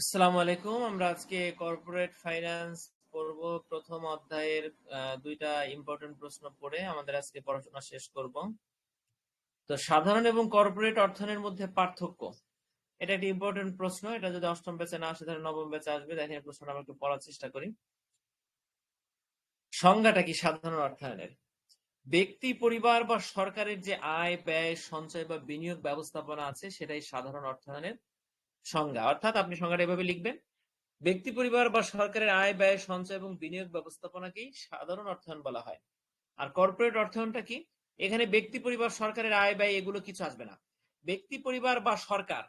আসসালামু আলাইকুম। আমরা আজকে কর্পোরেট ফাইন্যান্স পড়ব। প্রথম অধ্যায়ের দুইটা ইম্পর্টেন্ট প্রশ্ন পড়ে আমাদের আজকে পড়াশোনা শেষ করব। তো সাধারণ এবং কর্পোরেট অর্থনের মধ্যে পার্থক্য। এটা একটি ইম্পর্টেন্ট প্রশ্ন। এটা যদি অষ্টম বেচে না আসে, তাহলে নবম বেচে আসবে। দেখেন প্রশ্নটা আমরা একটু পড়ার চেষ্টা করি। সংজ্ঞাটা কি সাধারণ অর্থায়নের? ব্যক্তি, পরিবার বা সরকারের যে আয়, ব্যয়, সঞ্চয় বা বিনিয়োগ ব্যবস্থাপনা আছে, সেটাই সাধারণ অর্থায়নের। সংজ্ঞা। অর্থাৎ আপনি সংজ্ঞাটা এভাবে লিখবেন, ব্যক্তি, পরিবার বা সরকারের আয়, ব্যয়, সঞ্চয় এবং বিনিয়োগ ব্যবস্থাপনাকেই সাধারণ অর্থায়ন বলা হয়। আর কর্পোরেট অর্থায়নটা কি? এখানে ব্যক্তি, পরিবার, সরকারের আয়, ব্যয় এগুলো কিছু আসবে না। ব্যক্তি, পরিবার বা সরকার,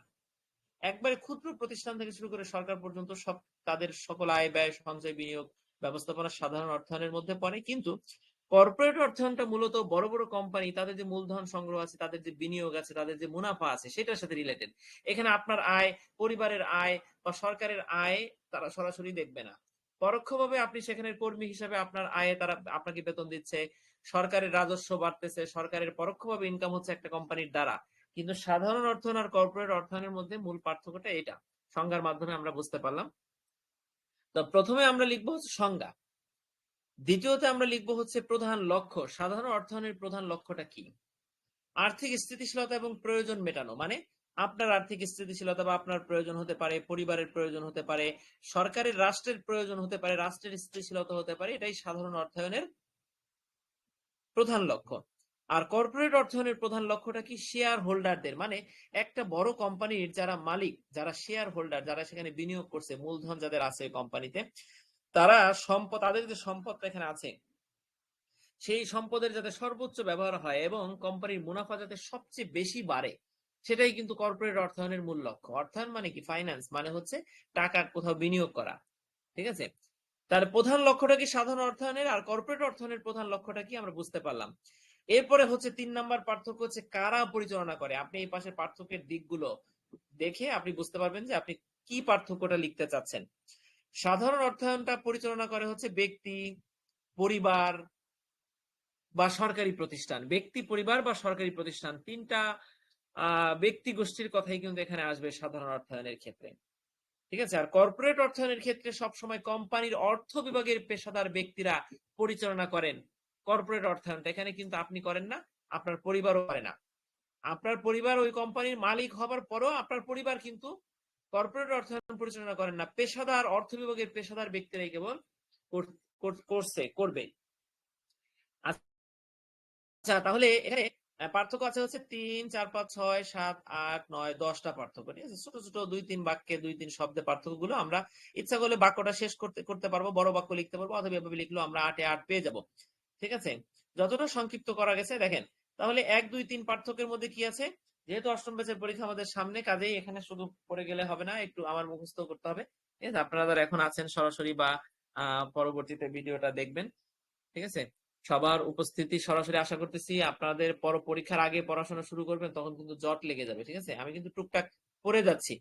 একবারে ক্ষুদ্র প্রতিষ্ঠান থেকে শুরু করে সরকার পর্যন্ত সব তাদের সকল আয়, ব্যয়, সঞ্চয়, বিনিয়োগ ব্যবস্থাপনা সাধারণ অর্থায়নের মধ্যে পড়ে। কিন্তু কর্পোরেট অর্থায়নটা মূলত বড় বড় কোম্পানি তাদের যে মূলধন সংগ্রহ আছে, তাদের যে বিনিয়োগ আছে, তাদের যে মুনাফা আছে, সেটার সাথে রিলেটেড এখানে আপনার আয়, পরিবারের আয় বা সরকারের আয় তারা সরাসরি দেখবে না। পরোক্ষভাবে আপনি সেখানে কর্মী হিসাবে আপনার আয়ে তারা আপনাকে বেতন দিচ্ছে, সরকারের রাজস্ব বাড়তেছে, সরকারের পরোক্ষভাবে ইনকাম হচ্ছে একটা কোম্পানির দ্বারা। কিন্তু সাধারণ অর্থায়ন আর কর্পোরেট অর্থায়নের মধ্যে মূল পার্থক্যটা এটা। সংজ্ঞার মাধ্যমে আমরা বুঝতে পারলাম। তো প্রথমে আমরা লিখব হচ্ছে সংজ্ঞা। দ্বিতীয়তে আমরা লিখব হচ্ছে প্রধান লক্ষ্য। সাধারণ অর্থায়নের প্রধান লক্ষ্যটা কি? আর্থিক স্থিতিশীলতা এবং প্রয়োজন মেটানো মানে আপনার আর্থিক স্থিতিশীলতা বা আপনার প্রয়োজন হতে পারে, পরিবারের প্রয়োজন হতে পারে, সরকারের রাষ্ট্রের প্রয়োজন হতে পারে, রাষ্ট্রের স্থিতিশীলতা হতে পারে, এটাই সাধারণ অর্থায়নের প্রধান লক্ষ্য। আর কর্পোরেট অর্থায়নের প্রধান লক্ষ্যটা কি? শেয়ার হোল্ডারদের মানে একটা বড় কোম্পানির যারা মালিক, যারা শেয়ার হোল্ডার যারা সেখানে বিনিয়োগ করছে, মূলধন যাদের আছে কোম্পানিতে তারা সম্পদ, তাদের যে সম্পদটা এখানে আছে, সেই সম্পদের যাতে সর্বোচ্চ ব্যবহার হয় এবং কোম্পানির মুনাফা যাতে সবচেয়ে বেশি বাড়ে, সেটাই কিন্তু কর্পোরেট অর্থায়নের মূল লক্ষ্য। অর্থায়ন মানে কি? ফাইন্যান্স মানে হচ্ছে টাকা কোথাও বিনিয়োগ করা, ঠিক আছে? তার প্রধান লক্ষ্যটা কি সাধারণ অর্থায়নের? আর কর্পোরেট অর্থায়নের প্রধান লক্ষ্যটা কি আমরা বুঝতে পারলাম। এরপরে হচ্ছে তিন নাম্বার পার্থক্য হচ্ছে কারা পরিচালনা করে। আপনি এই পাশে পার্থক্যের দিকগুলো দেখে আপনি বুঝতে পারবেন যে আপনি কি পার্থক্যটা লিখতে চাচ্ছেন। সাধারণ অর্থায়নটা পরিচালনা করে হচ্ছে ব্যক্তি, পরিবার বা সরকারি প্রতিষ্ঠান। ব্যক্তি, পরিবার বা সরকারি প্রতিষ্ঠান তিনটা ব্যক্তি গোষ্ঠীর কথাই কিন্তু এখানে আসবে সাধারণ অর্থায়নের ক্ষেত্রে। ঠিক আছে? আর কর্পোরেট অর্থায়নের ক্ষেত্রে সবসময় কোম্পানির অর্থ বিভাগের পেশাদার ব্যক্তিরা পরিচালনা করেন। কর্পোরেট অর্থায়নটা এখানে কিন্তু আপনি করেন না, আপনার পরিবারও করে না। আপনার পরিবার ওই কোম্পানির মালিক হবার পরও আপনার পরিবার কিন্তু কর্পোরেট অর্থায়ন পরিচালনা করেন না, পেশাদার, অর্থ বিভাগের পেশাদার ব্যক্তিরাই কেবল কর- কর- করছে, করবে। আচ্ছা তাহলে এখানে পার্থক্য আছে হচ্ছে তিন, চার, পাঁচ, ছয়, সাত, আট, নয়, দশটা পার্থক্য, ঠিক আছে? ছোট ছোট দুই, তিন বাক্যে দুই, তিন শব্দে পার্থক্যগুলো আমরা ইচ্ছা করলে বাক্যটা শেষ করতে করতে পারব, বড় বাক্য লিখতে পারব, অথবা এভাবে লিখলেও আমরা আটে আট পেয়ে যাব, ঠিক আছে? যতটা সংক্ষিপ্ত করা গেছে, দেখেন, তাহলে এক, দুই, তিন পার্থক্যের মধ্যে কি আছে? যেহেতু অষ্টম ব্যাচের পরীক্ষা আমাদের সামনে, কাজেই এখানে শুধু পড়ে গেলে হবে না, একটু আমার মুখস্থ করতে হবে। ঠিক আছে, আপনারা যারা এখন আছেন সরাসরি বা পরবর্তীতে ভিডিওটা দেখবেন। ঠিক আছে? সবার উপস্থিতি সরাসরি আশা করতেছি আপনাদের পর পরীক্ষার আগে পড়াশোনা শুরু করবেন, তখন কিন্তু জট লেগে যাবে। ঠিক আছে? আমি কিন্তু টুকটাক পড়ে যাচ্ছি।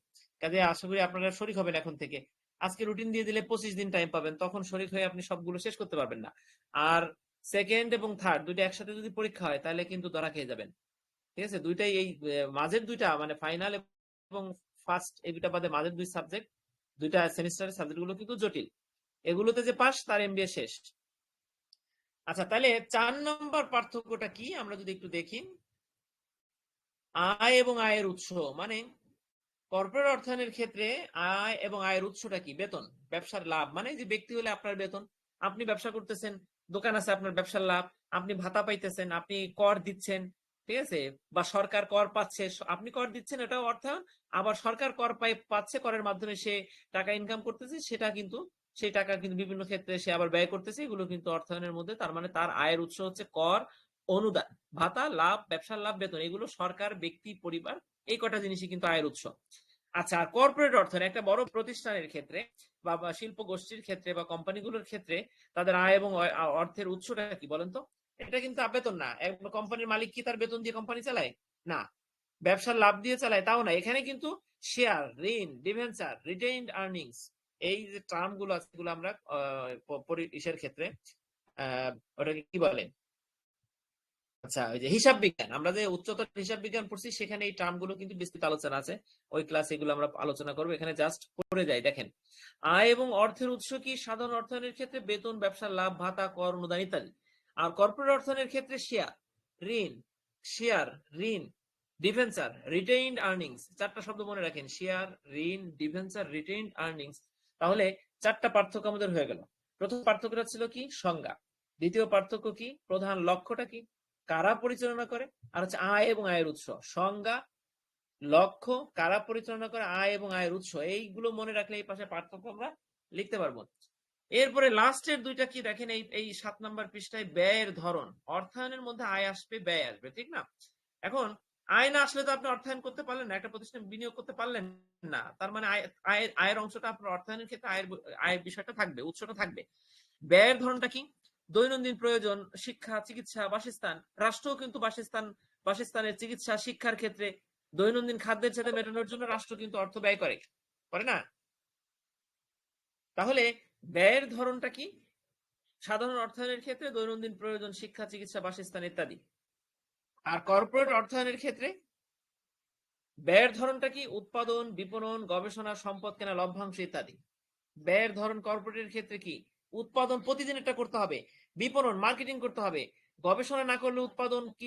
কাজে আশা করি আপনারা শরিক হবেন এখন থেকে। আজকে রুটিন দিয়ে দিলে পঁচিশ দিন টাইম পাবেন, তখন শরিক হয়ে আপনি সবগুলো শেষ করতে পারবেন না। আর সেকেন্ড এবং থার্ড দুইটা একসাথে যদি পরীক্ষা হয়, তাহলে কিন্তু ধরা খেয়ে যাবেন। ঠিক আছে? দুইটাই এই মাঝের দুইটা মানে ফাইনাল এবং ফার্স্ট এই দুইটা বাদে মাঝের দুই সাবজেক্ট দুইটা সেমিস্টারের সাবজেক্টগুলো কিন্তু জটিল। এগুলোতে যে পাস, তার এমবিএ শেষ। আচ্ছা তাহলে চার নম্বর পার্থক্যটা কি? আমরা যদি একটু দেখি। আয় এবং আয়ের উৎস মানে কর্পোরেট অর্থায়নের ক্ষেত্রে আয় এবং আয়ের উৎসটা কি? বেতন, ব্যবসার লাভ মানে যে ব্যক্তি হলে আপনার বেতন। আপনি ব্যবসা করতেছেন, দোকান আছে আপনার ব্যবসার লাভ, আপনি ভাতা পাইতেছেন, আপনি কর দিচ্ছেন ঠিক আছে? বা সরকার কর পাচ্ছে আপনি কর দিচ্ছেন, এটাও অর্থায়ন। আবার সরকার কর পাই, পাচ্ছে, করের মাধ্যমে সে টাকা ইনকাম করতেছে, সেটা কিন্তু, সেই টাকা কিন্তু বিভিন্ন ক্ষেত্রে সে আবার ব্যয় করতেছে, এগুলো কিন্তু অর্থায়নের মধ্যে, তার মানে তার আয়ের উৎস হচ্ছে কর, অনুদান, ভাতা, লাভ, ব্যবসার লাভ, বেতন, এগুলো সরকার, ব্যক্তি, পরিবার, এই কটা জিনিসই কিন্তু আয়ের উৎস। আচ্ছা আর কর্পোরেট অর্থন একটা বড় প্রতিষ্ঠানের ক্ষেত্রে বা শিল্প গোষ্ঠীর ক্ষেত্রে বা কোম্পানিগুলোর ক্ষেত্রে তাদের আয় এবং অর্থের উৎসটা কি বলেন তো? এটা কিন্তু বেতন না। কোম্পানির মালিক কি তার বেতন দিয়ে কোম্পানি চালায়? না। ব্যবসার লাভ দিয়ে চালায়, তাও না। এখানে কিন্তু শেয়ার ঋণ ডিভেঞ্চার রিটেইনড আর্নিংস এই যে টার্মগুলো আছে, এগুলো আমরা ইসের ক্ষেত্রে ওটাকে কি বলে? আচ্ছা ওই যে হিসাব বিজ্ঞান। আমরা যে উচ্চতর হিসাব বিজ্ঞান পড়ছি, সেখানে এই টার্মগুলো কিন্তু বিস্তৃত আলোচনা আছে। ওই ক্লাসে এগুলো আমরা আলোচনা করব। এখানে জাস্ট করে যাই, দেখেন। আয় এবং অর্থের উৎস কি? সাধারণ অর্থায়নের ক্ষেত্রে বেতন, ব্যবসার লাভ, ভাতা, কর, অনুদান, ইত্যাদি। আর কর্পোরেট অর্থায়নের ক্ষেত্রে শেয়ার ঋণ শেয়ার ঋণ ডিফেন্সার রিটেইনড আর্নিংস চারটা শব্দ মনে রাখেন শেয়ার ঋণ ডিফেন্সার রিটেইনড আর্নিংস তাহলে চারটা পার্থক্য আমাদের হয়ে গেল। প্রথম পার্থক্যটা ছিল কি? সংজ্ঞা। দ্বিতীয় পার্থক্য কি? প্রধান লক্ষ্যটা কি? কারা পরিচালনা করে? আর হচ্ছে আয় এবং আয়ের উৎস। সংজ্ঞা, লক্ষ্য, কারা পরিচালনা করে? আয় এবং আয়ের উৎস। এইগুলো মনে রাখলে এই পাশে পার্থক্য আমরা লিখতে পারব। এরপরে লাস্টের দুইটা কি দেখেন, এই এই সাত নাম্বার পৃষ্ঠায় ব্যয়ের ধরন, অর্থায়নের মধ্যে আয় আসবে, ব্যয় আসবে, ঠিক না? এখন, আয় না আসলে তো আপনি অর্থায়ন করতে পারলেন না, একটা প্রতিষ্ঠান বিনিয়োগ করতে পারলেন না, তার মানে আয়ের আয়ের অংশটা আপনার অর্থায়নের ক্ষেত্রে আয়ের আয়ের বিষয়টা থাকবে, উৎসটা থাকবে। ব্যয়ের ধরনটা কি? দৈনন্দিন প্রয়োজন, শিক্ষা, চিকিৎসা, বাসস্থান, রাষ্ট্রও কিন্তু বাসস্থান, বাসস্থানের চিকিৎসা, শিক্ষার ক্ষেত্রে দৈনন্দিন খাদ্যের সাথে মেটানোর জন্য রাষ্ট্র কিন্তু অর্থ ব্যয় করে করে না? তাহলে ব্যয়ের ধরনটা কি? সাধারণ অর্থায়নের ক্ষেত্রে দৈনন্দিন প্রয়োজন, শিক্ষা, চিকিৎসা, বাসস্থান ইত্যাদি। আর কর্পোরেট অর্থায়নের ক্ষেত্রে? ব্যয়ের ধরনটা কি? উৎপাদন, বিপণন, গবেষণা, সম্পদ কেনা, লভ্যাংশ ইত্যাদি। ব্যয়ের ধরন কর্পোরেটের ক্ষেত্রে কি? উৎপাদন প্রতিদিন এটা করতে হবে। বিপণন, মার্কেটিং করতে হবে। গবেষণা না করলে উৎপাদন কি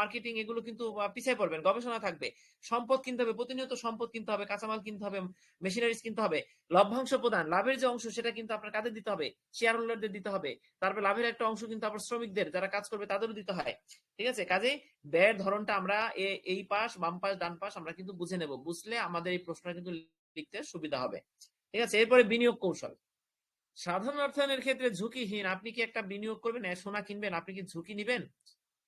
মার্কেটিং এগুলো কিন্তু পিছিয়ে পড়বেন। গবেষণা থাকবে। সম্পদ কিনতে হবে, প্রতিনিয়ত সম্পদ কিনতে হবে, কাঁচামাল কিনতে হবে মেশিনারিজ কিনতে হবে। লভ্যাংশ প্রদান, লাভের যে অংশ সেটা কিন্তু আপনার কাদের দিতে হবে শেয়ার হোল্ডারদের দিতে হবে। তারপর লাভের একটা অংশ কিন্তু আপনার শ্রমিকদের, যারা কাজ করবে তাদেরও দিতে হয়। ঠিক আছে? কাজে ব্যয়ের ধরনটা আমরা এই পাশ, বাম পাশ, ডান পাশ আমরা কিন্তু বুঝে নেব। বুঝলে আমাদের এই প্রশ্নটা কিন্তু লিখতে সুবিধা হবে। ঠিক আছে? এরপরে বিনিয়োগ কৌশল। সাধারণ অর্থায়নের ক্ষেত্রে ঝুঁকিহীন। আপনি কি একটা বিনিয়োগ করবেন? সোনা কিনবেন। আপনি কি ঝুঁকি নিবেন?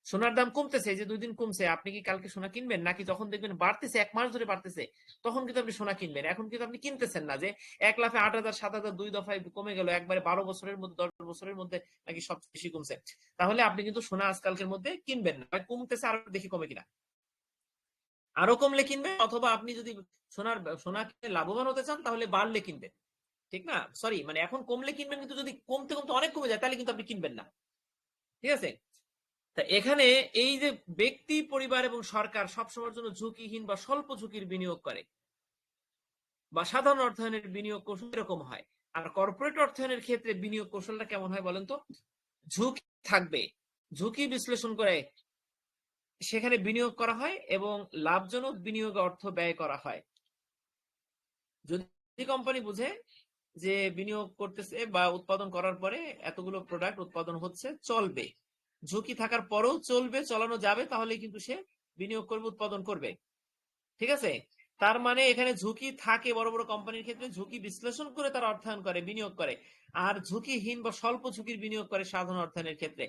সোনার দাম কমতেছে যে দুই দিন কমছে। আপনি কি কালকে সোনা কিনবেন? নাকি যখন দেখবেন বাড়তেছে, এক মাস ধরে বাড়তেছে, তখন কিন্তু আপনি সোনা কিনবেন। এখন কিন্তু আপনি কিনতেছেন না যে এক লাখে আট হাজার, সাত হাজার দুই দফায় কমে গেল, একবারে বারো বছরের মধ্যে, দশ বছরের মধ্যে নাকি সব বেশি কমছে। তাহলে আপনি কিন্তু সোনা আজকালকের মধ্যে কিনবেন না। কমতেছে আরও দেখি কমে কিনা। আরও কমলে কিনবেন, অথবা আপনি যদি সোনার, সোনা কিনে লাভবান হতে চান, তাহলে বাড়লে কিনবেন। ঠিক না? সরি মানে এখন কমলে কিনবেন, কিন্তু যদি কমতে কমতে অনেক কমে যায়, তাহলে কিন্তু আপনি কিনবেন না। ঠিক আছে? তা এখানে এই যে ব্যক্তি, পরিবার এবং সরকার সবসময়ের জন্য ঝুঁকিহীন বা স্বল্প ঝুঁকির বিনিয়োগ করে বা সাধারণ অর্থায়নের বিনিয়োগ কৌশল এরকম হয়। আর কর্পোরেট অর্থায়নের ক্ষেত্রে বিনিয়োগ কৌশলটা কেমন হয় বলেন তো? ঝুঁকি থাকবে। ঝুঁকি বিশ্লেষণ করে সেখানে বিনিয়োগ করা হয় এবং লাভজনক বিনিয়োগে অর্থ ব্যয় করা হয়। যদি কোম্পানি বুঝে যে বিনিয়োগ করতেছে বা উৎপাদন করার পরে এতগুলো প্রোডাক্ট উৎপাদন হচ্ছে, চলবে। ঝুঁকি থাকার পরেও চলবে, চলানো যাবে তাহলে কিন্তু সে বিনিয়োগ করবে, উৎপাদন করবে। ঠিক আছে? তার মানে এখানে ঝুঁকি থাকে বড় বড় কোম্পানির ক্ষেত্রে, ঝুঁকি বিশ্লেষণ করে তারা অর্থায়ন করে, বিনিয়োগ করে। আর ঝুঁকিহীন বা স্বল্প ঝুঁকির বিনিয়োগ করে সাধারণ অর্থায়নের ক্ষেত্রে।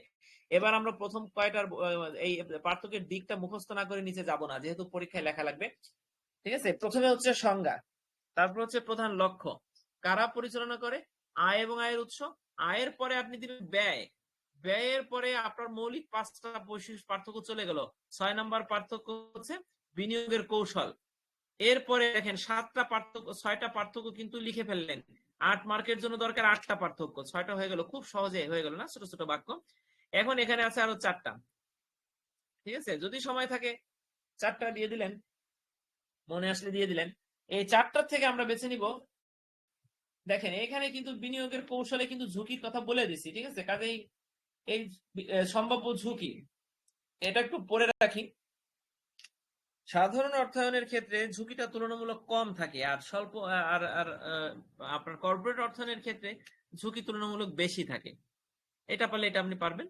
এবার আমরা প্রথম কয়টার, এই পার্থক্যের দিকটা মুখস্থ না করে নিচে যাব না, যেহেতু পরীক্ষায় লেখা লাগবে। ঠিক আছে? প্রথমে হচ্ছে সংজ্ঞা, তারপর হচ্ছে প্রধান লক্ষ্য। কারা পরিচালনা করে? আয় এবং আয়ের উৎস। আয়ের পরে আপনি দিবেন ব্যয়। ব্যয়ের পরে আপনার মৌলিক পাঁচটা বৈশিষ্ট্য পার্থক্য চলে গেল। ছয় নম্বর পার্থক্য হচ্ছে বিনিয়োগের কৌশল। এরপরে দেখেন, সাতটা পার্থক্য, ছয়টা পার্থক্য কিন্তু লিখে ফেললেন। আট মার্কের জন্য দরকার আটটা পার্থক্য। ছয়টা হয়ে গেল। খুব সহজে হয়ে গেল না? ছোট ছোট বাক্য। এখন এখানে আছে আরও চারটা। ঠিক আছে? যদি সময় থাকে, চারটা দিয়ে দিলেন। মনে আসলে দিয়ে দিলেন। এই চারটার থেকে আমরা বেছে নিব দেখেন, এখানে কিন্তু বিনিয়োগের কৌশলে কিন্তু ঝুঁকির কথা বলে দিছি, ঠিক আছে? কাজেই এই সম্ভাব্য ঝুঁকি, এটা একটু পরে রাখি। সাধারণ অর্থায়নের ক্ষেত্রে ঝুঁকিটা তুলনামূলক কম থাকে, আর স্বল্প, আর আর আপনার কর্পোরেট অর্থায়নের ক্ষেত্রে ঝুঁকি তুলনামূলক বেশি থাকে। এটা পারলে এটা আপনি পারবেন।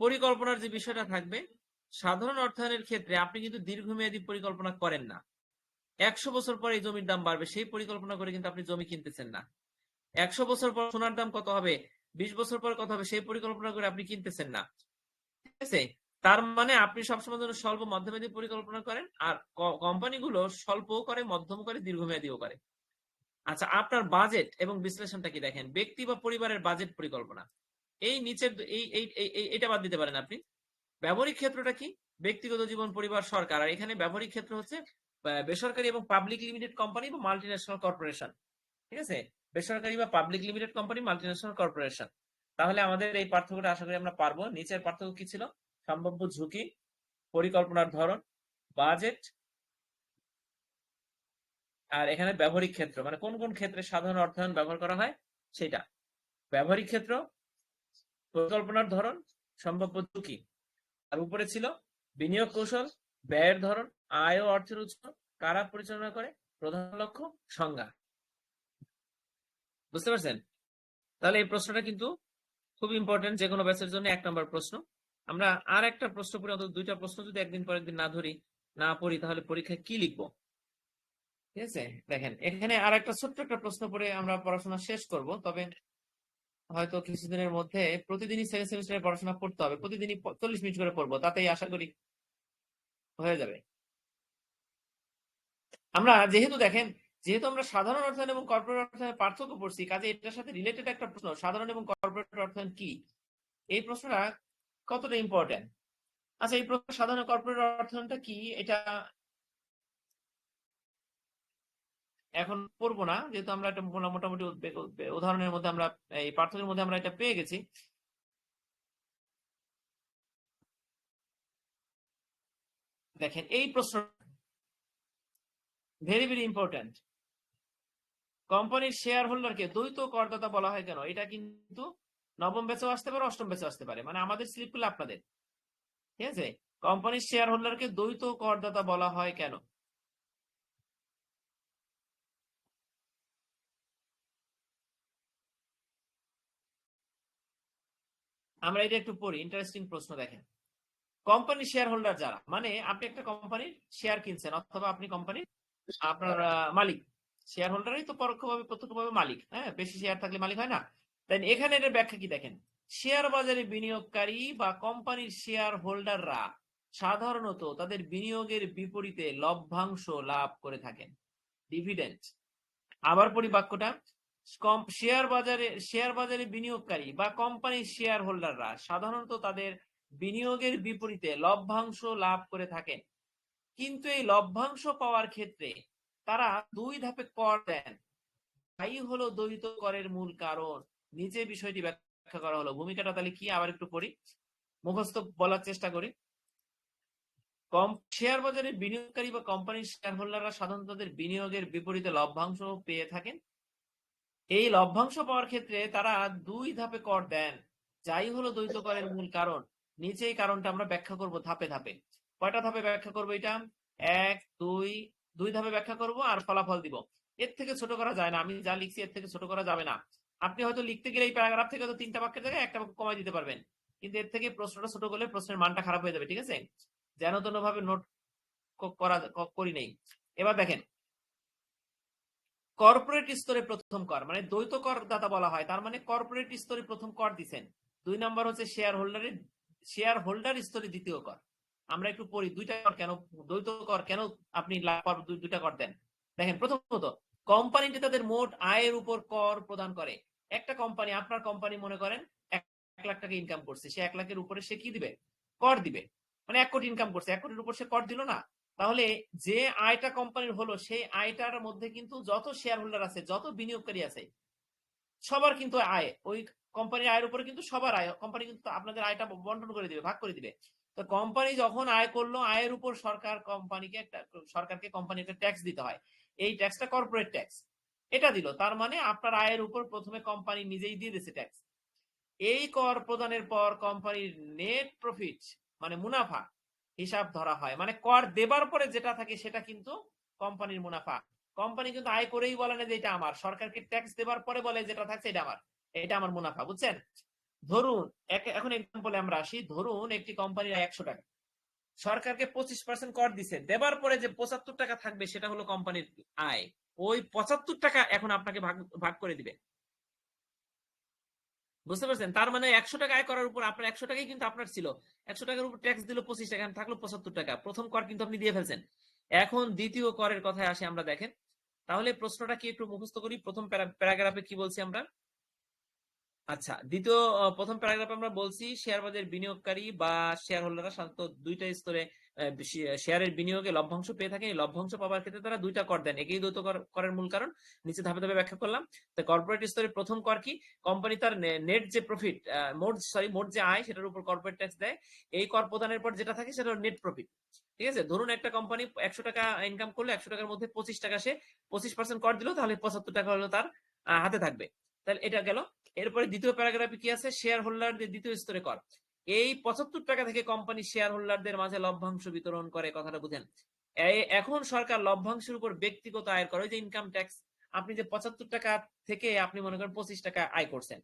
পরিকল্পনার যে বিষয়টা থাকবে, সাধারণ অর্থায়নের ক্ষেত্রে আপনি কিন্তু দীর্ঘমেয়াদী পরিকল্পনা করেন না। একশো বছর পরে এই জমির দাম বাড়বে, সেই পরিকল্পনা করে কিন্তু আপনি জমি কিনতেছেন না। একশো বছর পর সোনার দাম কত হবে, বিশ বছর পর কত হবে, সেই পরিকল্পনা করে আপনি কিনতেছেন না। ঠিক আছে? তার মানে আপনি সবসময় জন্য স্বল্প মধ্যমেয়াদী পরিকল্পনা করেন, আর কোম্পানিগুলো স্বল্পও করে মধ্যম করে, দীর্ঘমেয়াদীও করে। আচ্ছা আপনার বাজেট এবং বিশ্লেষণটা কি দেখেন? ব্যক্তি বা পরিবারের বাজেট পরিকল্পনা। এই নিচের এই এটা বাদ দিতে পারেন আপনি। ব্যবহারিক ক্ষেত্রটা কি? ব্যক্তিগত জীবন, পরিবার, সরকার। আর এখানে ব্যবহারিক ক্ষেত্র হচ্ছে বেসরকারি এবং পাবলিক লিমিটেড কোম্পানি বা মাল্টিন্যাশনাল কর্পোরেশন ঠিক আছে? বেসরকারি বা public limited company multinational corporation তাহলে আমাদের এই পার্থক্যটা আশা করি আমরা পারব। নিচের পার্থক্য কি ছিল? সম্ভাব্য ঝুঁকি, পরিকল্পনার ধরন বাজেট আর এখানে ব্যবহারিক ক্ষেত্র। মানে কোন কোন ক্ষেত্রে সাধারণ অর্থায়ন ব্যবহার করা হয়? সেটা। ব্যবহারিক ক্ষেত্র, পরিকল্পনার ধরন, সম্ভাব্য ঝুঁকি। আর উপরে ছিল বিনিয়োগ কৌশল ব্যয়ের ধরন, আয় ও অর্থের উৎস কারা পরিচালনা করে? প্রধান লক্ষ্য সংজ্ঞা। বুঝতে পারছেন? তাহলে এই প্রশ্নটা কিন্তু খুব ইম্পর্টেন্ট যে কোনো ব্যাচের জন্য এক নম্বর প্রশ্ন। আমরা আর একটা প্রশ্ন পড়ি অন্তত দুইটা প্রশ্ন যদি একদিন পর একদিন না ধরি, না পড়ি, তাহলে পরীক্ষায় কি লিখব? ঠিক আছে? দেখেন, এখানে আর একটা ছোট্ট একটা প্রশ্ন পড়ে আমরা পড়াশোনা শেষ করব, তবে হয়তো কিছুদিনের মধ্যে প্রতিদিনই সেকেন্ড সেমিস্টারে পড়াশোনা করতে হবে। প্রতিদিনই চল্লিশ মিনিট করে পড়ব, তাতেই আশা করি হয়ে যাবে। আমরা যেহেতু দেখেন, যেহেতু আমরা সাধারণ অর্থায়ন এবং কর্পোরেট পার্থক্য পড়ছি, কাজে এটার সাথে রিলেটেড একটা প্রশ্ন, সাধারণ এবং কর্পোরেট অর্থায়ন কি? এই প্রশ্নটা কতটা ইম্পর্টেন্ট আচ্ছা এই প্রশ্ন সাধারণ কর্পোরেট অর্থায়নটা কি? এটা এখন পড়ব না, যেহেতু আমরা একটা মোটামুটি উদ্বে- উদ্বে- উদাহরণের মধ্যে আমরা, এই পার্থক্যের মধ্যে আমরা এটা পেয়ে গেছি। দেখেন, এই প্রশ্ন ভেরি ভেরি ইম্পর্টেন্ট কোম্পানির শেয়ার হোল্ডারকে দ্বৈত করদাতা বলা হয় কেন? এটা কিন্তু নবম বেচেও আসতে পারে, অষ্টম বেচেও আসতে পারে। মানে আমাদের স্লিপগুলো আপনাদের। ঠিক আছে? কোম্পানির শেয়ার হোল্ডারকে দ্বৈত করদাতা বলা হয় কেন? আমরা এটা একটু পড়ি ইন্টারেস্টিং প্রশ্ন দেখেন। কোম্পানি শেয়ার হোল্ডার যারা মানে আপনি একটা কোম্পানির শেয়ার কিনছেন অথবা আপনি কোম্পানির আপনার মালিক। শেয়ার হোল্ডারই তো পরোক্ষভাবে, প্রত্যক্ষভাবে মালিক হ্যাঁ? বেশি শেয়ার থাকলে মালিক হয় না। তাই এখানে এর ব্যাখ্যা কি দেখেন? শেয়ার বাজারে বিনিয়োগকারী বা কোম্পানির শেয়ার হোল্ডাররা সাধারণত তাদের বিনিয়োগের বিপরীতে লভ্যাংশ লাভ করে থাকেন। ডিভিডেন্ড আবার পড়ি বাক্যটা। শেয়ার বাজারে শেয়ার বাজারে বিনিয়োগকারী বা কোম্পানির শেয়ার হোল্ডাররা সাধারণত তাদের বিনিয়োগের বিপরীতে লভ্যাংশ লাভ করে থাকেন। কিন্তু এই লভ্যাংশ পাওয়ার ক্ষেত্রে তারা দুই ধাপে কর দেন। তাই হলো দ্বৈত করের মূল কারণ। নিচে বিষয়টি ব্যাখ্যা করা হলো। ভূমিকাটা তাহলে কি? আবার একটু পড়ি। মুখস্থ বলার চেষ্টা করি। কম শেয়ার বাজারে বিনিয়োগকারী বা কোম্পানির শেয়ার হোল্ডাররা সাধারণত তাদের বিনিয়োগের বিপরীতে লভ্যাংশ পেয়ে থাকেন। এই লভ্যাংশ পাওয়ার ক্ষেত্রে তারা দুই ধাপে কর দেন। যাই হলো দ্বৈত করের মূল কারণ। নিচে এই কারণটা আমরা ব্যাখ্যা করব ধাপে ধাপে। কয়টা ধাপে ব্যাখ্যা করব এটা? এক, দুই দুই ধাপে ব্যাখ্যা করব আর ফলাফল দিব। এর থেকে ছোট করা যায় না, আমি যা লিখছি এর থেকে ছোট করা যাবে না। আপনি হয়তো লিখতে গেলে এই প্যারাগ্রাফ থেকে তো তিনটা বাক্যের জায়গায় একটা বাক্য কমাই দিতে পারবেন। কিন্তু এর থেকে প্রশ্নটা ছোট করলে প্রশ্নের মানটা খারাপ হয়ে যাবে, ঠিক আছে? যেন তেন ভাবে নোট করা করি নেই। এবার দেখেন। কর্পোরেট স্তরে প্রথম কর মানে দ্বৈত করদাতা বলা হয়। তার মানে কর্পোরেট স্তরে প্রথম কর দিছেন। দুই নম্বর হচ্ছে শেয়ার হোল্ডারের শেয়ার হোল্ডার স্তরে দ্বিতীয় কর। আমরা একটু পড়ি, দুইটা কর কেন, দ্বৈত কর কেন আপনি দুইটা কর দেন। দেখেন, প্রথমত কোম্পানিটি তাদের মোট আয়ের উপর কর প্রদান করে। একটা কোম্পানি আপনার কোম্পানি মনে করেন, এক লাখ টাকা ইনকাম করছে, সে এক লাখের উপরে সে কি দিবে? কর দিবে। মানে এক কোটি ইনকাম করছে, এক কোটির উপর সে কর দিল না। তাহলে যে আয়টা কোম্পানির হলো, সেই আয়টার মধ্যে কিন্তু যত শেয়ার হোল্ডার আছে, যত বিনিয়োগকারী আছে, সবার কিন্তু আয়, ওই কোম্পানির আয়ের উপরে কিন্তু সবার আয় কোম্পানি কিন্তু আপনাদের আয়টা বন্টন করে দিবে, ভাগ করে দিবে। তো কোম্পানি যখন আয় করল, আয়ের উপর সরকার কোম্পানিকে একটা, সরকারকে কোম্পানিকে ট্যাক্স দিতে হয়। এই ট্যাক্সটা কর্পোরেট ট্যাক্স এটা দিল, তার মানে আপনার আয়ের উপর প্রথমে কোম্পানি নিজেই দিয়ে দিয়েছে ট্যাক্স এই কর প্রদানের পর কোম্পানির নেট প্রফিট মানে মুনাফা, হিসাব ধরা হয়। মানে কর দেবার পরে যেটা থাকে সেটা কিন্তু কোম্পানির মুনাফা। কোম্পানি কিন্তু আয় করেই বলে না যে এটা আমার। সরকারকে ট্যাক্স দেবার পরে বলে যেটা থাকছে এটা আমার। এটা আমার মুনাফা, বুঝছেন? ধরুন এখন এক্সাম্পলে আমরা আসি, ধরুন একটি কোম্পানির একশো টাকা। সরকারকে পঁচিশ পার্সেন্ট কর দিছে, দেবার পরে যে পঁচাত্তর টাকা থাকবে সেটা হলো কোম্পানির আয়। ওই পঁচাত্তর টাকা এখন আপনাকে ভাগ ভাগ করে দিবে। বুঝতে পারছেন? তার মানে একশো টাকা আয় করার উপর আপনার একশো টাকাই কিন্তু আপনার ছিল। একশো টাকার উপর ট্যাক্স দিল, পঁচিশ টাকা থাকল পঁচাত্তর টাকা। প্রথম কর কিন্তু আপনি দিয়ে ফেলছেন। এখন দ্বিতীয় করের কথায় আসে আমরা, দেখেন। তাহলে প্রশ্নটা কি একটু মুখস্থ করি? প্রথম প্যারাগ্রাফে কি বলছি আমরা? আচ্ছা দ্বিতীয় প্রথম প্যারাগ্রাফে আমরা বলছি শেয়ার বাজার বিনিয়োগকারী বা শেয়ার হোল্ডাররা সাধারণত দুইটা স্তরে শেয়ারের বিনিয়োগে লভ্যাংশ পেয়ে এই লভ্যাংশ পাওয়ার ক্ষেত্রে তারা দুইটা কর দেন। একেই দ্বৈত কর- করের মূল কারণ। নিচে ধাপে ধাপে ব্যাখ্যা করলাম। তো কর্পোরেট স্তরে প্রথম কর কি? কোম্পানি তার নেট যে প্রফিট মোট সরি মোট যে আয়, সেটার উপর কর্পোরেট ট্যাক্স দেয়। এই কর প্রদানের পর যেটা থাকে সেটা নেট প্রফিট ঠিক আছে? ধরুন একটা কোম্পানি একশো টাকা ইনকাম করল, একশো টাকার মধ্যে পঁচিশ টাকা সে পঁচিশ পার্সেন্ট কর দিল, তাহলে পঁচাত্তর টাকা হলো তার হাতে থাকবে। তাহলে এটা গেল এরপরে দ্বিতীয় প্যারাগ্রাফে কি আছে? শেয়ার হোল্ডারদের দ্বিতীয় স্তরে কর। এই পঁচাত্তর টাকা থেকে কোম্পানি শেয়ার হোল্ডারদের মাঝে লভ্যাংশ বিতরণ করে, কথাটা বুঝেন। এখন সরকার লভ্যাংশের উপর ব্যক্তিগত আয়ের করে যে ইনকাম ট্যাক্স আপনি যে পঁচাত্তর টাকা থেকে আপনি মনে করেন পঁচিশ টাকা আয় করছেন।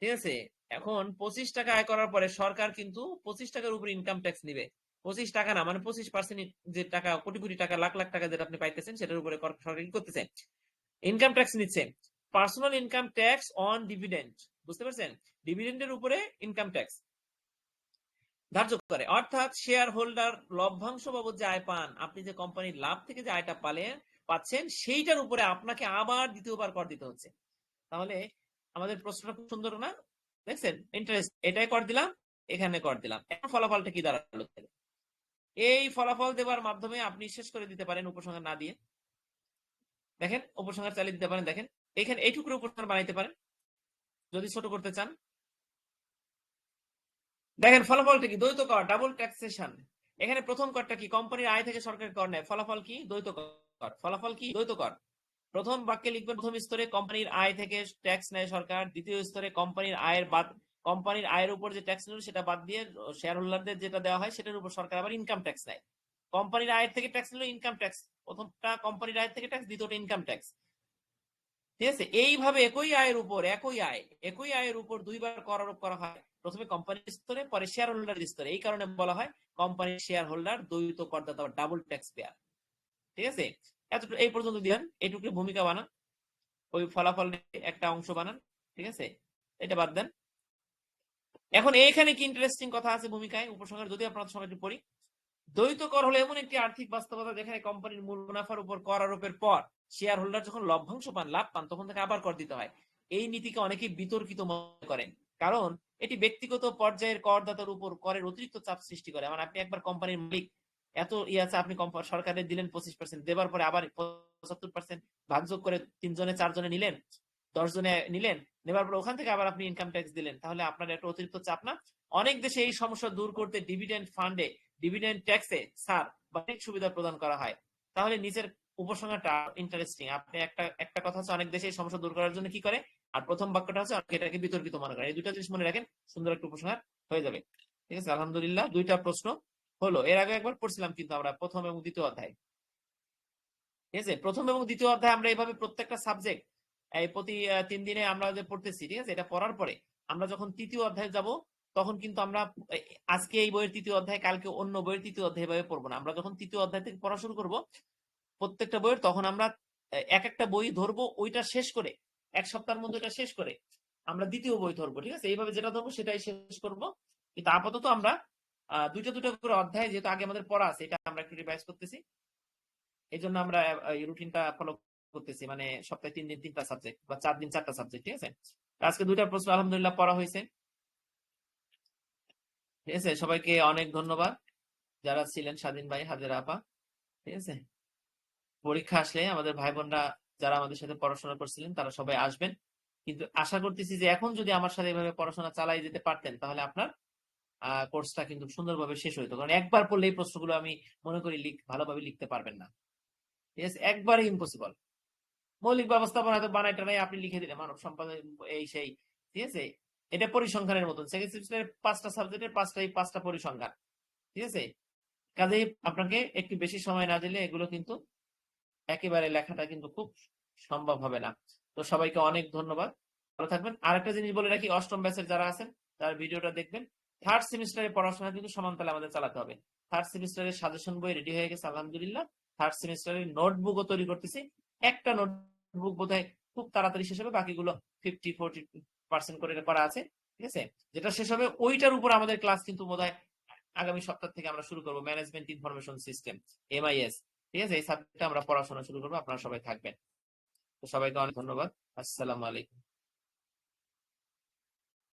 ঠিক আছে? এখন পঁচিশ টাকা আয় করার পরে সরকার কিন্তু পঁচিশ টাকার উপর ইনকাম ট্যাক্স নিবে। পঁচিশ টাকা না মানে পঁচিশ পার্সেন্ট যে টাকা, কোটি কোটি টাকা, লাখ লাখ টাকা যেটা আপনি পাইতেছেন, সেটার উপরে কর- সরকার করতেছে? ইনকাম ট্যাক্স নিচ্ছে। Personal income tax on dividend বুঝতে পারছেন? ডিভিডেন্ডের উপরে ইনকাম ট্যাক্স ধার্য করে। অর্থাৎ শেয়ার হোল্ডার লভ্যাংশ বাবদ যে আয় পান, আপনি যে কোম্পানির লাভ থেকে যে আয়টা পালেন পাচ্ছেন, সেইটার উপরে আপনাকে আবার দ্বিতীয়বার কর দিতে হচ্ছে। তাহলে আমাদের প্রশ্নটা খুব সুন্দর না? দেখছেন? ইন্টারেস্ট এটাই কর দিলাম, এখানে কর দিলাম। এখন ফলাফলটা কি দাঁড়াল? এই ফলাফল দেওয়ার মাধ্যমে আপনি শেষ করে দিতে পারেন উপসংহার না দিয়ে। দেখেন, উপসংহার চালিয়ে দিতে পারেন, দেখেন। এখানে এইটুকুর উপসংহার বানাইতে পারেন যদি ছোট করতে চান। দেখেন, ফলাফলটা কি? দ্বৈত কর ডাবল ট্যাক্সেশন এখানে প্রথম করটা কি? কোম্পানির আয় থেকে সরকার কর নেয়। ফলাফল কি? দ্বৈত কর। ফলাফল কি? দ্বৈত কর। প্রথম বাক্যে লিখবেন, প্রথম স্তরে কোম্পানির আয় থেকে ট্যাক্স নেয় সরকার। দ্বিতীয় স্তরে কোম্পানির আয়ের বাদ কোম্পানির আয়ের উপর যে ট্যাক্স নিল, সেটা বাদ দিয়ে শেয়ার হোল্ডারদের যেটা দেওয়া হয়, সেটার উপর সরকার আবার ইনকাম ট্যাক্স নেয়। কোম্পানির আয়ের থেকে ট্যাক্স নিল ইনকাম ট্যাক্স প্রথমটা কোম্পানির আয়ের থেকে ট্যাক্স দ্বিতীয়টা ইনকাম ট্যাক্স ঠিক আছে? এইভাবে একই আয়ের উপর, একই আয়, একই আয়ের উপর দুইবার কর আরোপ করা হয়। প্রথমে কোম্পানির স্তরে, পরে শেয়ার হোল্ডার স্তরে। এই কারণে বলা হয় কোম্পানির শেয়ার হোল্ডার দ্বৈত করদাতা ডাবল ট্যাক্স পেয়ার ঠিক আছে? এতটুকু, এই পর্যন্ত দিলেন এইটুকু ভূমিকা বানান। ওই ফলাফল একটা অংশ বানান। ঠিক আছে? এটা বাদ দেন। এখন এইখানে কি ইন্টারেস্টিং কথা আছে ভূমিকায়? উপসংহার যদি আপনার সঙ্গে পড়ি। দ্বৈত কর হলো এমন একটি আর্থিক বাস্তবতা যেখানে কোম্পানির মূল মুনাফার উপর কর আরোপের পর শেয়ার হোল্ডার যখন লভ্যাংশ পান, লাভ পান, তখন তাকে আবার কর দিতে হয়। এই নীতিকে অনেকেই বিতর্কিত মনে করেন। কারণ এটি ব্যক্তিগত পর্যায়ের করদাতার উপর করের অতিরিক্ত চাপ সৃষ্টি করে। মানে আপনি একবার কোম্পানির মালিক, এত ইয়ে আছে, আপনি সরকারের দিলেন পঁচিশ পার্সেন্ট দেওয়ার পরে আবার পঁচাত্তর পার্সেন্ট ভাগযোগ করে তিনজনে, চারজনে নিলেন দশ জনে নিলেন, নেবার পরে ওখান থেকে আবার আপনি ইনকাম ট্যাক্স দিলেন। তাহলে আপনার একটা অতিরিক্ত চাপ না। অনেক দেশে এই সমস্যা দূর করতে ডিভিডেন্ড ফান্ডে ডিভিডেন্ড ট্যাক্সে ছাড় বা অনেক সুবিধা প্রদান করা হয়। তাহলে নিচের উপসংহারটা ইন্টারেস্টিং আপনি একটা একটা কথা হচ্ছে অনেক দেশে সমস্যা দূর করার জন্য কি করে? আর প্রথম বাক্যটা হচ্ছে অনেকে এটাকে বিতর্কিত মনে করে। এই দুটা জিনিস মনে রাখেন, সুন্দর একটা উপসংহার হয়ে যাবে। ঠিক আছে? আলহামদুলিল্লাহ, দুইটা প্রশ্ন হলো। এর আগে একবার পড়ছিলাম কিন্তু আমরা প্রথম এবং দ্বিতীয় অধ্যায়। ঠিক আছে? প্রথম এবং দ্বিতীয় অধ্যায় আমরা এইভাবে প্রত্যেকটা সাবজেক্ট এই প্রতি তিন দিনে আমরা যে পড়তেছি, ঠিক আছে? এটা পড়ার পরে আমরা যখন তৃতীয় অধ্যায়ে যাব, তখন কিন্তু আমরা আজকে এই বইয়ের তৃতীয় অধ্যায়, কালকে অন্য বইয়ের তৃতীয় অধ্যায় এভাবে পড়ব না। আমরা যখন তৃতীয় অধ্যায় থেকে পড়া শুরু করব প্রত্যেকটা বইয়ের, তখন আমরা এক একটা বই ধরবো, ওইটা শেষ করে, এক সপ্তাহের মধ্যে এটা শেষ করে, আমরা দ্বিতীয় বই ধরবো, ঠিক আছে? এইভাবে যেটা ধরবো, সেটাই শেষ করব। কিন্তু আপাতত আমরা দুইটা দুটো করে অধ্যায় যেহেতু আগে আমাদের পড়া আছে, এটা আমরা একটু রিভাইজ করতেছি। এই জন্য আমরা এই রুটিনটা ফলো করতেছি মানে সপ্তাহে তিন দিন, তিনটা সাবজেক্ট বা চার দিন, চারটা সাবজেক্ট ঠিক আছে? আজকে দুইটা প্রশ্ন আলহামদুলিল্লাহ পড়া হয়েছে। ঠিক আছে? সবাইকে অনেক ধন্যবাদ। যারা ছিলেন, স্বাধীন ভাই, হাজেরা আপা, ঠিক আছে? পরীক্ষা আসলে আমাদের ভাই বোনরা যারা আমাদের সাথে পড়াশোনা করছিলেন, তারা সবাই আসবেন। কিন্তু আশা করতেছি যে এখন যদি আমার সাথে এভাবে পড়াশোনা চালাই যেতে পারতেন, তাহলে আপনার কোর্সটা কিন্তু সুন্দরভাবে শেষ হইতো কারণ একবার পড়লে এই প্রশ্নগুলো আমি মনে করি ভালোভাবে লিখতে পারবেন না। ঠিক আছে একবারে ইম্পসিবল মৌলিক ব্যবস্থাপনা তো বানাইটা নাই, আপনি লিখে দিলেন, মানব সম্পদ এই সেই। ঠিক আছে? এটা পরিসংখ্যানের মতন। সেকেন্ড সেমিস্টারের পাঁচটা সাবজেক্টের পাঁচটাই পাঁচটা পরিসংখ্যান। ঠিক আছে? কাজেই আপনাকে একটু বেশি সময় না দিলে এগুলো কিন্তু একেবারে লেখাটা কিন্তু খুব সম্ভব হবে না। তো সবাইকে অনেক ধন্যবাদ। ভালো থাকবেন। আরেকটা জিনিস বলে রাখি, অষ্টম ব্যাচের যারা আছেন, তার ভিডিওটা দেখবেন। থার্ড সেমিস্টারের পড়াশোনা কিন্তু সমানতালে আমাদের চালাতে হবে। থার্ড সেমিস্টারের সাজেশন বই রেডি হয়ে গেছে, আলহামদুলিল্লাহ। থার্ড সেমিস্টারের নোটবুকও তৈরি করতেছি। একটা নোটবুক বোধহয় খুব তাড়াতাড়ি শেষ হবে, বাকিগুলো ফিফটি ফোরটি পার্সেন্ট করে করা আছে, ঠিক আছে? যেটা শেষ হবে, ওইটার উপর আমাদের ক্লাস কিন্তু বোধহয় আগামী সপ্তাহ থেকে আমরা শুরু করব। ম্যানেজমেন্ট ইনফরমেশন সিস্টেম এমআইএস ঠিক আছে? এই সাবজেক্টে আমরা পড়াশোনা শুরু করব। আপনারা সবাই থাকবেন। তো সবাইকে অনেক ধন্যবাদ। আসসালামু আলাইকুম।